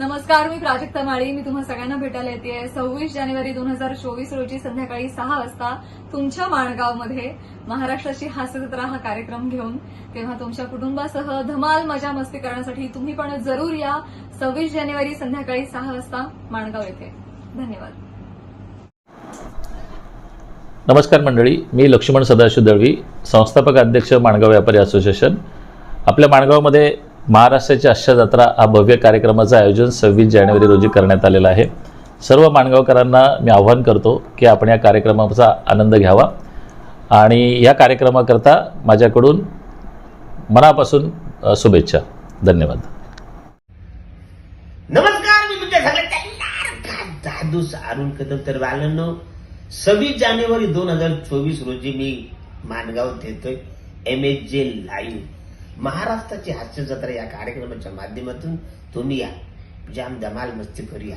नमस्कार मी प्राजक्ता माळी मी तुम्हा सगळ्यांना भेटायला येते. सव्वीस जानेवारी दोन हजार चोवीस रोजी संध्याकाळी सहा वाजता तुमच्या माणगावमध्ये महाराष्ट्राची हास्यजत्रा हा कार्यक्रम घेऊन तेव्हा तुमच्या कुटुंबासह धमाल मजा मस्ती करण्यासाठी तुम्ही पण जरूर या. सव्वीस जानेवारी संध्याकाळी सहा वाजता माणगाव येथे. धन्यवाद. नमस्कार मंडळी मी लक्ष्मण सदाशिव दळवी संस्थापक अध्यक्ष माणगाव व्यापारी असोसिएशन. आपल्या माणगावमध्ये महाराष्ट्राची आशा जत्रा हा भव्य कार्यक्रमाचं आयोजन सव्वीस जानेवारी रोजी करण्यात आलेलं आहे. सर्व माणगावकरांना मी आव्हान करतो की आपण या कार्यक्रमाचा आनंद घ्यावा आणि या कार्यक्रमाकरता माझ्याकडून मनापासून शुभेच्छा. धन्यवाद. नमस्कार मी तुमच्या सगळ्या अरुण कदम. तर बालांनो सव्वीस जानेवारी दोन हजार चोवीस रोजी मी माणगाव देतोय. एम एच जे लाईव्ह महाराष्ट्राची हास्य जत्रा या कार्यक्रमाच्या माध्यमातून तुम्ही या. म्हणजे जाम धमाल मस्ती करूया.